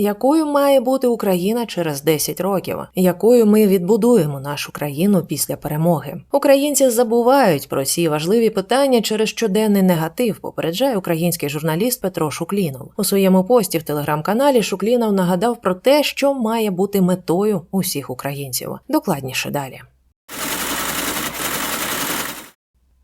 Якою має бути Україна через 10 років? Якою ми відбудуємо нашу країну після перемоги? Українці забувають про ці важливі питання через щоденний негатив. Попереджає український журналіст Петро Шуклінов. У своєму пості в телеграм-каналі Шуклінов нагадав про те, що має бути метою усіх українців. Докладніше далі.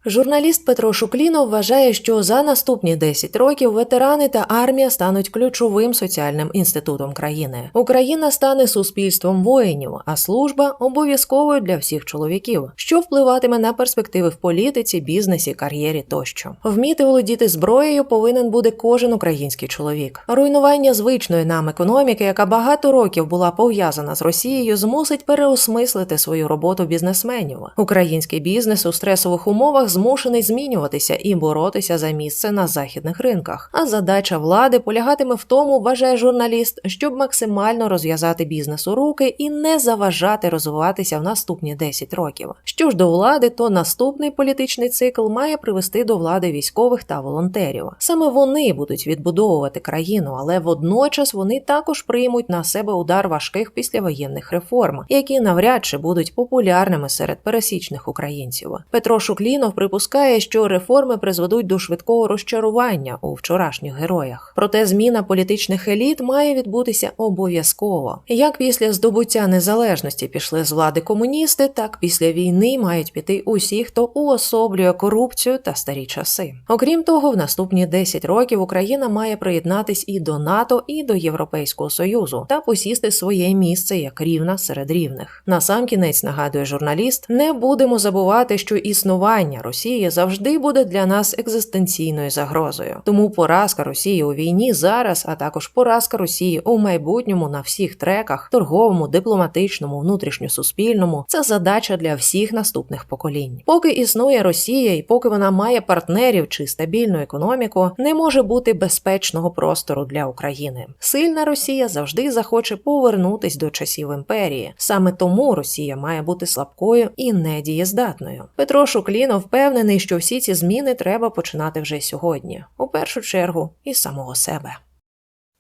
Журналіст Петро Шуклінов вважає, що за наступні 10 років ветерани та армія стануть ключовим соціальним інститутом країни. Україна стане суспільством воїнів, а служба обов'язковою для всіх чоловіків, що впливатиме на перспективи в політиці, бізнесі, кар'єрі тощо. Вміти володіти зброєю повинен буде кожен український чоловік. Руйнування звичної нам економіки, яка багато років була пов'язана з Росією, змусить переосмислити свою роботу бізнесменів. Український бізнес у стресових умовах змушений змінюватися і боротися за місце на західних ринках. А задача влади полягатиме в тому, вважає журналіст, щоб максимально розв'язати бізнесу руки і не заважати розвиватися в наступні 10 років. Що ж до влади, то наступний політичний цикл має привести до влади військових та волонтерів. Саме вони будуть відбудовувати країну, але водночас вони також приймуть на себе удар важких післявоєнних реформ, які навряд чи будуть популярними серед пересічних українців. Петро Шуклінов припускає, що реформи призведуть до швидкого розчарування у вчорашніх героях. Проте зміна політичних еліт має відбутися обов'язково. Як після здобуття незалежності пішли з влади комуністи, так після війни мають піти усі, хто уособлює корупцію та старі часи. Окрім того, в наступні 10 років Україна має приєднатись і до НАТО, і до Європейського союзу та посісти своє місце як рівна серед рівних. Насамкінець нагадує журналіст: не будемо забувати, що існування Росії завжди буде для нас екзистенційною загрозою. Тому поразка Росії у війні зараз, а також поразка Росії у майбутньому на всіх треках торговому, дипломатичному, внутрішньосуспільному це задача для всіх наступних поколінь. Поки існує Росія, і поки вона має партнерів чи стабільну економіку, не може бути безпечного простору для України. Сильна Росія завжди захоче повернутись до часів імперії. Саме тому Росія має бути слабкою і недієздатною. Петро Шуклінов впевнений, що всі ці зміни треба починати вже сьогодні, у першу чергу із самого себе.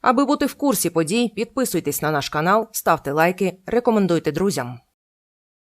Аби бути в курсі подій, підписуйтесь на наш канал, ставте лайки, рекомендуйте друзям.